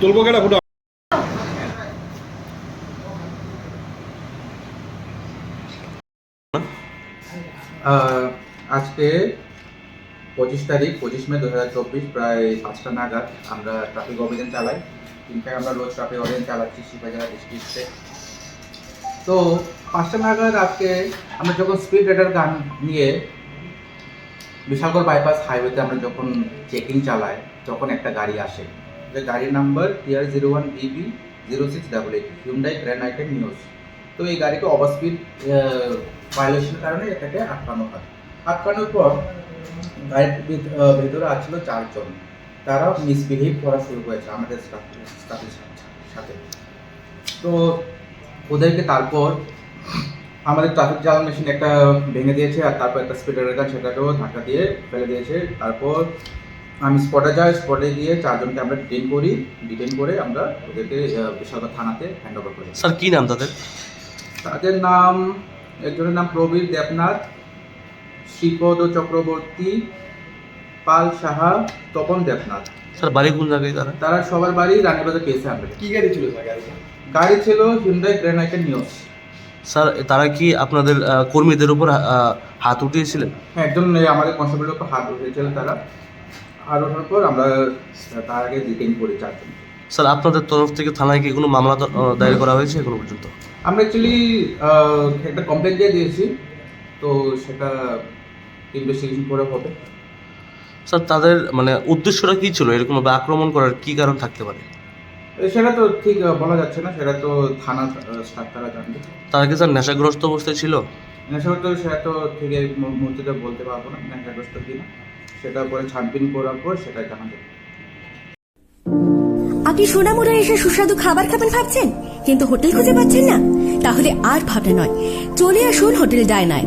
তুলবো কেটা ফটো? আজকে পঁচিশ তারিখ, পঁচিশ মে দু হাজার চব্বিশ প্রায় পাঁচটা নাগাদ আমরা ট্রাফিক অভিযান চালাই। ইনফ্যাক্ট আমরা রোজ ট্রাফিক অভিযান চালাচ্ছি শিবাজার ডিস্ট্রিক্টে তো পাঁচটা নাগাদ আজকে আমরা যখন স্পিড রেডার গান নিয়ে বিশালগড় বাইপাস হাইওয়েতে আমরা যখন চেকিং চালাই, তখন একটা গাড়ি আসে। যে গাড়ির number TR zero one BB zero six double eight Hyundai Grand i ten news তো এই গাড়িকে ওভার স্পিড ভায়োলেশনের কারণে এটাকে আটকানো হয়। আটকানোর পর গাড়ির ভিত- ভেতরে আছিল চারজন। তারা মিসবিহেভ করা শুরু করেছে আমাদের স্টাফ স্টাফের সাথে। তো ওদেরকে তারপর আমাদের ট্রাফিক জ্বাল মেশিন একটা ভেঙে দিয়েছে আর তারপর একটা স্পিডার গান সেটাকেও ধাক্কা দিয়ে ফেলে দিয়েছে। তারপর আমি স্পটে যাই স্পটে গিয়ে চারজনকে আমরা ডিটেন করি। ডিটেন করে আমরা ওদেরকে বিশালগড় থানাতে হ্যান্ড ওভার করি স্যার কি নাম তাদের? তাদের নাম একজনের নাম প্রবীর দেবনাথ। শ্রীপদ চক্রবর্তী পাল সাহা তপন দেবনাথ। স্যার বাড়ি কোন জায়গায় তারা? তারা সবার বাড়ি রানীবাজার কেসে আনবে কি গাড়ি ছিল স্যার গাড়িটা গাড়ি ছিল হিন্দাই গ্রেনাইটের নিউজ স্যার তারা কি আপনাদের কর্মীদের উপর হাত উঠিয়েছিলেন? হ্যাঁ একজন এই আমাদের কনস্টেবলের উপর হাত উঠেছিল তারা। আর ওঠার পর আমরা তার আগে ডিটেন করি চারজন স্যার আপনাদের তরফ থেকে থানায় কি কোনো মামলা দায়ের করা হয়েছে এখনও পর্যন্ত? আমরা অ্যাকচুয়ালি একটা কমপ্লেন দিয়ে দিয়েছি। তো সেটা ইনভেস্টিগেশন করে হবে। স্যার তাদের মানে উদ্দেশ্যটা কি ছিল? এরকম আক্রমণ করার কি কারণ থাকতে পারে? সেটা তো ঠিক বলা যাচ্ছে না। সেটা তো থানা স্টাফ তারা জানবে। তারা কি স্যার নেশাগ্রস্ত অবস্থায় ছিল? নেশাগ্রস্ত সেটা তো ঠিক এই মুহূর্তে তো বলতে পারব না নেশাগ্রস্ত কিনা সেটা পরে ছানবিন করার পর সেটা জানা যাবে আপনি সোনামুড়া এসে সুস্বাদু খাবার খাবেন ভাবছেন? কিন্তু হোটেল খুঁজে পাচ্ছেন না। তাহলে আর ভাবনা নয়। চলে আসুন হোটেল ডায়নায়।